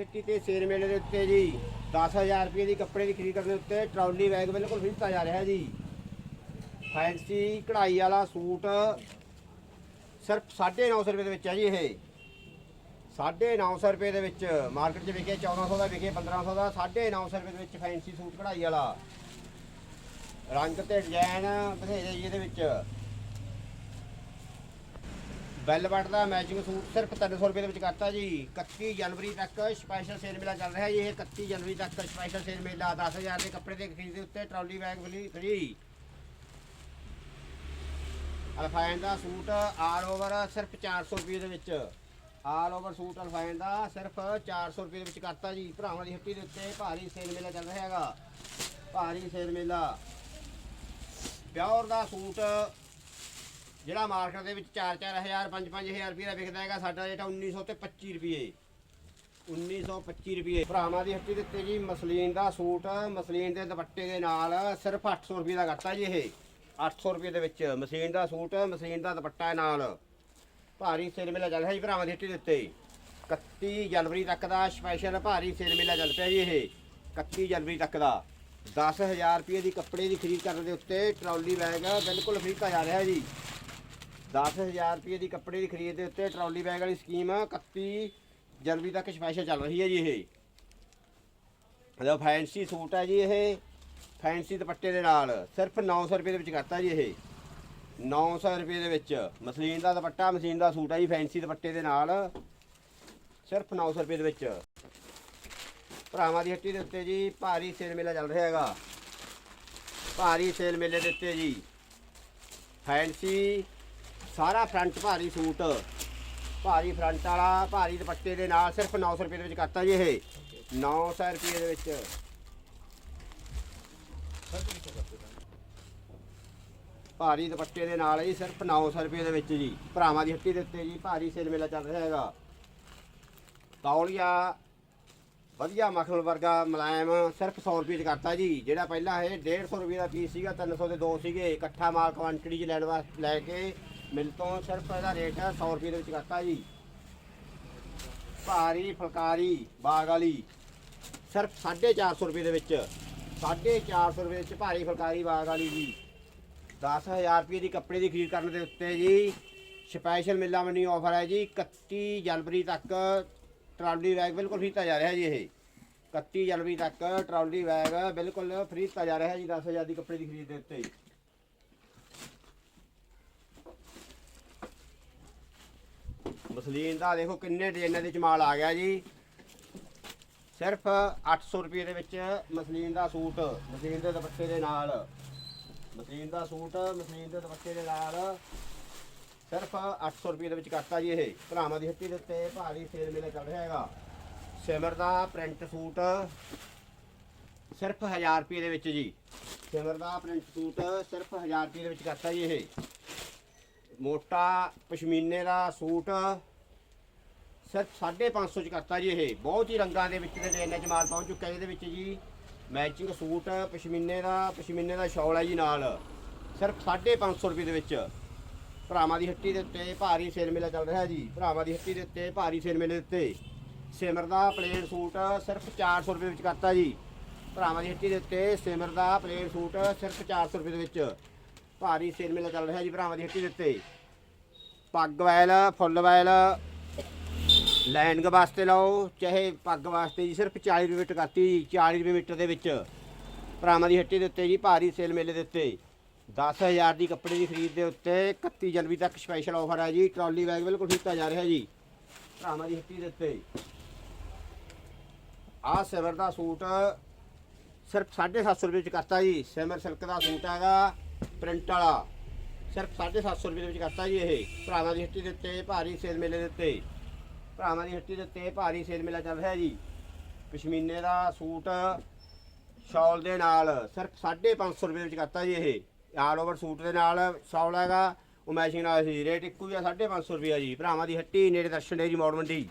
ਦੀ ਹੱਟੀ ਤੇ ਸੇਰ ਮੇਲੇ ਦੇ ਉੱਤੇ ਜੀ। 10000 ਰੁਪਏ ਦੀ ਕੱਪੜੇ ਦੀ ਖਰੀਦ ਕਰਨ ਦੇ ਉੱਤੇ ਟਰਾਲੀ ਬੈਗ ਬਿਲਕੁਲ ਫ੍ਰੀ ਦਿੱਤਾ ਜਾ ਰਿਹਾ ਜੀ। ਫੈਂਸੀ ਕਢਾਈ ਵਾਲਾ ਸੂਟ ਸਿਰਫ 950 ਰੁਪਏ ਦੇ ਵਿੱਚ ਹੈ ਜੀ ਇਹ। 950 ਰੁਪਏ ਦੇ ਵਿੱਚ ਮਾਰਕੀਟ 'ਚ ਵਿਕੇ 1400 ਦਾ ਵਿਕੇ 1500 ਦਾ 950 ਰੁਪਏ ਦੇ ਵਿੱਚ ਫੈਂਸੀ ਸੂਟ ਕਢਾਈ ਵਾਲਾ। ਰੰਗ ਤੇ ਡਿਜ਼ਾਈਨ ਬਥੇਰੇ ਜੀ ਇਹਦੇ ਵਿੱਚ। ਵੈਲਵਟ ਦਾ ਮੈਚਿੰਗ ਸੂਟ ਸਿਰਫ 300 ਰੁਪਏ ਦੇ ਵਿੱਚ ਕਰਤਾ ਜੀ। 31 ਜਨਵਰੀ ਤੱਕ ਸਪੈਸ਼ਲ ਸੇਲ ਮੇਲਾ ਚੱਲ ਰਿਹਾ ਜੀ। ਇਹ 31 ਜਨਵਰੀ ਤੱਕ ਸਪੈਸ਼ਲ ਸੇਲ ਮੇਲਾ 10000 ਦੇ ਕੱਪੜੇ ਦੇ ਖਰੀਦ ਦੇ ਉੱਤੇ ਟਰਾਲੀ ਬੈਗ ਫਰੀ ਫਰੀ। ਅਲਫਾਈਨ ਦਾ ਸੂਟ ਆਲ ਓਵਰ ਸਿਰਫ 400 ਰੁਪਏ ਦੇ ਵਿੱਚ। ਆਲ ਓਵਰ ਸੂਟ ਅਲਫਾਇਨ ਦਾ ਸਿਰਫ 400 ਰੁਪਏ ਦੇ ਵਿੱਚ ਕਰਤਾ ਜੀ। ਭਰਾਵਾਂ ਦੀ ਹੱਟੀ ਦੇ ਉੱਤੇ ਭਾਰੀ ਸੇਲ ਮੇਲਾ ਚੱਲ ਰਿਹਾ ਹੈਗਾ। ਭਾਰੀ ਸੇਲ ਮੇਲਾ। ਪਿਓਰ ਦਾ ਸੂਟ ਜਿਹੜਾ ਮਾਰਕੀਟ ਦੇ ਵਿੱਚ 4-4000 5-5000 ਰੁਪਏ ਦਾ ਵਿਕਦਾ ਹੈਗਾ, ਸਾਡਾ ਜਿਹੜਾ 1900 ਤੇ 25 ਰੁਪਏ 1925 ਰੁਪਏ ਭਰਾਵਾਂ ਦੀ ਹੱਟੀ ਦਿੱਤੇ ਜੀ, ਮਸਲੀਨ ਦਾ ਸੂਟ, ਮਸਲੀਨ ਦੇ ਦੁਪੱਟੇ ਦੇ ਨਾਲ ਸਿਰਫ 800 ਰੁਪਏ ਦਾ ਕਰਤਾ ਜੀ ਇਹ। 800 ਰੁਪਏ ਦੇ ਵਿੱਚ ਮਸਲੀਨ ਦਾ ਸੂਟ, ਮਸਲੀਨ ਦਾ ਦੁਪੱਟਾ ਨਾਲ। ਭਾਰੀ ਸੇਲ ਮੇਲਾ ਚੱਲ ਰਿਹਾ ਜੀ ਭਰਾਵਾਂ ਦੀ ਹੱਟੀ ਦਿੱਤੇ ਉੱਤੇ। 31 ਜਨਵਰੀ ਤੱਕ ਦਾ ਸਪੈਸ਼ਲ ਭਾਰੀ ਸੇਲ ਮੇਲਾ ਚੱਲ ਪਿਆ ਜੀ ਇਹ। 31 ਜਨਵਰੀ ਤੱਕ ਦਾ। 10000 ਰੁਪਏ ਦੀ ਕੱਪੜੇ ਦੀ ਖਰੀਦ ਕਰਨ ਦੇ ਉੱਤੇ ਟਰਾਲੀ ਬੈਗ ਬਿਲਕੁਲ ਫ੍ਰੀ ਦਿੱਤਾ ਜਾ ਰਿਹਾ ਜੀ। 10000 ਰੁਪਏ ਦੀ ਕੱਪੜੇ ਦੀ ਖਰੀਦ ਦੇ ਉੱਤੇ ਟਰਾਲੀ ਬੈਗ ਵਾਲੀ ਸਕੀਮ 31 ਜਨਵਰੀ ਤੱਕ ਸਪੈਸ਼ਲ ਚੱਲ ਰਹੀ ਹੈ ਜੀ ਇਹ। ਇਹਦਾ ਫੈਂਸੀ ਸੂਟ ਹੈ ਜੀ ਇਹ। ਫੈਂਸੀ ਦੁਪੱਟੇ ਦੇ ਨਾਲ ਸਿਰਫ 900 ਰੁਪਏ ਦੇ ਵਿੱਚ ਕਰਤਾ ਜੀ ਇਹ। 900 ਰੁਪਏ ਦੇ ਵਿੱਚ ਮਸ਼ੀਨ ਦਾ ਦੁਪੱਟਾ, ਮਸ਼ੀਨ ਦਾ ਸੂਟ ਹੈ ਜੀ ਫੈਂਸੀ ਦੁਪੱਟੇ ਦੇ ਨਾਲ। ਸਿਰਫ 900 ਰੁਪਏ ਦੇ ਵਿੱਚ। ਭਰਾਵਾਂ ਦੀ ਹੱਟੀ ਦੇ ਉੱਤੇ ਜੀ ਭਾਰੀ ਸੇਲ ਮੇਲਾ ਚੱਲ ਰਿਹਾ ਹੈਗਾ। ਭਾਰੀ ਸੇਲ ਮੇਲੇ ਦੇ ਉੱਤੇ ਜੀ ਫੈਂਸੀ ਸਾਰਾ ਫਰੰਟ ਭਾਰੀ ਸੂਟ। ਭਾਰੀ ਫਰੰਟ ਵਾਲਾ, ਭਾਰੀ ਦੁਪੱਟੇ ਦੇ ਨਾਲ ਸਿਰਫ 900 ਰੁਪਏ ਦੇ ਵਿੱਚ ਕਰਤਾ ਜੀ ਇਹ। 900 ਰੁਪਏ ਦੇ ਵਿੱਚ। ਭਾਰੀ ਦੁਪੱਟੇ ਦੇ ਨਾਲ ਜੀ ਸਿਰਫ 900 ਰੁਪਏ ਦੇ ਵਿੱਚ ਜੀ। ਭਰਾਵਾਂ ਦੀ ਹੱਟੀ ਦੇ ਉੱਤੇ ਜੀ ਭਾਰੀ ਸੇਲ ਮੇਲਾ ਚੱਲ ਰਿਹਾ ਹੈਗਾ। ਤੌਲੀਆ, ਵਧੀਆ ਮੱਖਣ ਵਰਗਾ ਮੁਲਾਇਮ ਸਿਰਫ 100 ਰੁਪਏ ਚ ਕਰਤਾ ਜੀ। ਜਿਹੜਾ ਪਹਿਲਾਂ ਇਹ 150 ਰੁਪਏ ਦਾ ਪੀਸ ਸੀਗਾ 300 ਦੇ ਦੋ ਸੀਗੇ। ਇਕੱਠਾ ਮਾਲ ਕੁਆਂਟੀਟੀ ਚ ਲੈਣ ਵਾਸਤੇ ਲੈ ਕੇ ਮਿਲ ਤੋਂ ਸਿਰਫ ਇਹਦਾ ਰੇਟ ਹੈ 100 ਰੁਪਏ ਦੇ ਵਿੱਚ ਕਰਤਾ ਜੀ। ਭਾਰੀ ਫੁਲਕਾਰੀ, ਬਾਗ ਵਾਲੀ, ਸਿਰਫ 450 ਰੁਪਏ ਦੇ ਵਿੱਚ। 450 ਰੁਪਏ ਵਿੱਚ ਭਾਰੀ ਫੁਲਕਾਰੀ, ਬਾਗ ਵਾਲੀ ਜੀ। 10000 ਰੁਪਏ ਦੀ ਕੱਪੜੇ ਦੀ ਖਰੀਦ ਕਰਨ ਦੇ ਉੱਤੇ ਜੀ। ਸਪੈਸ਼ਲ ਮਿਲਾ ਮੰਡੀ ਆਫਰ ਹੈ ਜੀ। 31 ਜਨਵਰੀ ਤੱਕ ਟਰਾਲੀ ਬੈਗ ਬਿਲਕੁਲ ਫ੍ਰੀ ਦਿੱਤਾ ਜਾ ਰਿਹਾ ਜੀ ਇਹ। 31 ਜਨਵਰੀ ਤੱਕ ਟਰਾਲੀ ਬੈਗ ਬਿਲਕੁਲ ਫ੍ਰੀ ਦਿੱਤਾ ਜਾ ਰਿਹਾ ਜੀ 10000 ਦੀ ਕੱਪੜੇ ਦੀ ਖਰੀਦ ਦੇ ਉੱਤੇ। ਮਸਲੀਨ ਦਾ ਦੇਖੋ ਕਿੰਨੇ ਡਿਜ਼ਾਈਨਾਂ ਦੇ ਚ ਆ ਗਿਆ ਜੀ। ਸਿਰਫ 800 ਰੁਪਏ ਦੇ ਵਿੱਚ ਮਸਲੀਨ ਦਾ ਸੂਟ, ਮਸਲੀਨ ਦੇ ਦੁਪੱਟੇ ਦੇ ਨਾਲ। ਮਸਲੀਨ ਦਾ ਸੂਟ, ਮਸਲੀਨ ਦੇ ਦੁਪੱਟੇ ਦੇ ਨਾਲ। ਸਿਰਫ 800 ਰੁਪਏ ਦੇ ਵਿੱਚ ਕਰਤਾ ਜੀ ਇਹ। ਭਰਾਵਾਂ ਦੀ ਹੱਟੀ ਦੇ ਉੱਤੇ ਭਾਰੀ ਸੇਲ ਮੇਲਾ ਚੱਲ ਰਿਹਾ ਹੈਗਾ। ਸਿਮਰ ਦਾ ਪ੍ਰਿੰਟ ਸੂਟ ਸਿਰਫ 1000 ਰੁਪਏ ਦੇ ਵਿੱਚ ਜੀ। ਸਿਮਰ ਦਾ ਪ੍ਰਿੰਟ ਸੂਟ ਸਿਰਫ 1000 ਰੁਪਏ ਦੇ ਵਿੱਚ ਕਰਤਾ ਜੀ ਇਹ। ਮੋਟਾ ਪਸ਼ਮੀਨੇ ਦਾ ਸੂਟ ਸਿਰਫ 550 ਚ ਕਰਤਾ ਜੀ ਇਹ। ਬਹੁਤ ਹੀ ਰੰਗਾਂ ਦੇ ਵਿੱਚ ਦੇ ਡਿਜ਼ਾਈਨਾਂ ਚ ਪਹੁੰਚ ਚੁੱਕਾ ਇਹਦੇ ਵਿੱਚ ਜੀ। ਮੈਚਿੰਗ ਸੂਟ, ਪਸ਼ਮੀਨੇ ਦਾ ਪਸ਼ਮੀਨੇ ਦਾ ਸ਼ਾਲ ਹੈ ਜੀ ਨਾਲ। ਸਿਰਫ 550 ਰੁਪਏ ਦੇ ਵਿੱਚ। ਭਰਾਵਾਂ ਦੀ ਹੱਟੀ ਦੇ ਉੱਤੇ ਭਾਰੀ ਸੇਲ ਮੇਲਾ ਚੱਲ ਰਿਹਾ ਜੀ। ਭਰਾਵਾਂ ਦੀ ਹੱਟੀ ਦੇ ਉੱਤੇ ਭਾਰੀ ਸੇਲ ਮੇਲੇ ਦੇ ਉੱਤੇ। ਸਿਮਰ ਦਾ ਪਲੇਨ ਸੂਟ ਸਿਰਫ 400 ਰੁਪਏ ਵਿੱਚ ਕਰਤਾ ਜੀ। ਭਰਾਵਾਂ ਦੀ ਹੱਟੀ ਦੇ ਉੱਤੇ ਸਿਮਰ ਦਾ ਪਲੇਨ ਸੂਟ ਸਿਰਫ 400 ਰੁਪਏ ਦੇ ਵਿੱਚ। ਭਾਰੀ ਸੇਲ ਮੇਲਾ ਚੱਲ ਰਿਹਾ ਜੀ ਭਰਾਵਾਂ ਦੀ ਹੱਟੀ ਦੇ ਉੱਤੇ। ਪੱਗ ਵੈਲ ਫੁੱਲ ਵੈਲ ਲਾਈਨਿੰਗ ਵਾਸਤੇ ਲਓ, ਚਾਹੇ ਪੱਗ ਵਾਸਤੇ ਜੀ, ਸਿਰਫ 40 ਰੁਪਏ ਮੀਟਰ ਕਰਤੀ ਜੀ 40 ਰੁਪਏ ਮੀਟਰ ਦੇ ਵਿੱਚ। ਭਰਾਵਾਂ ਦੀ ਹੱਟੀ ਦੇ ਉੱਤੇ ਜੀ, ਭਾਰੀ ਸੇਲ ਮੇਲੇ ਦੇ ਉੱਤੇ। 10000 ਦੀ ਕੱਪੜੇ ਦੀ ਖਰੀਦ ਦੇ ਉੱਤੇ 31 ਜਨਵਰੀ ਤੱਕ ਸਪੈਸ਼ਲ ਆਫਰ ਹੈ ਜੀ ਟਰਾਲੀ ਬੈਗ ਬਿਲਕੁਲ ਕੀਤਾ ਜਾ ਰਿਹਾ ਜੀ। ਭਰਾਵਾਂ ਦੀ ਹੱਟੀ ਦੇ ਉੱਤੇ। ਆਹ ਸਿਮਰ ਦਾ ਸੂਟ ਸਿਰਫ 750 ਰੁਪਏ ਚ ਕਰਤਾ ਜੀ, ਸਿਮਰ ਸਿਲਕ ਦਾ ਸੂਟ ਹੈਗਾ। ਪ੍ਰਿੰਟ ਵਾਲਾ। ਸਿਰਫ 750 ਰੁਪਏ ਦੇ ਵਿੱਚ ਕਰਤਾ ਜੀ ਇਹ। ਭਰਾਵਾਂ ਦੀ ਹੱਟੀ ਦੇ ਉੱਤੇ ਭਾਰੀ ਸੇਲ ਮੇਲੇ ਦੇ ਉੱਤੇ। ਭਰਾਵਾਂ ਦੀ ਹੱਟੀ ਦੇ ਉੱਤੇ ਭਾਰੀ ਸੇਲ ਮੇਲਾ ਚੱਲ ਰਿਹਾ ਜੀ। ਪਸ਼ਮੀਨੇ ਦਾ ਸੂਟ ਸ਼ਾਲ ਦੇ ਨਾਲ ਸਿਰਫ 550 ਰੁਪਏ ਵਿੱਚ ਕਰਤਾ ਜੀ ਇਹ। ਆਲ ਓਵਰ ਸੂਟ ਦੇ ਨਾਲ ਸ਼ਾਲ ਹੈਗਾ। ਉਹ ਮੈਚਿੰਗ ਨਾਲ ਸੀ। ਰੇਟ ਇੱਕੋ ਹੀ ਆ 550 ਰੁਪਏ ਜੀ। ਭਰਾਵਾਂ ਦੀ ਹੱਟੀ, ਨੇੜੇ ਦਰਸ਼ਨ ਡੇ ਜੀ, ਮੌੜ ਮੰਡੀ।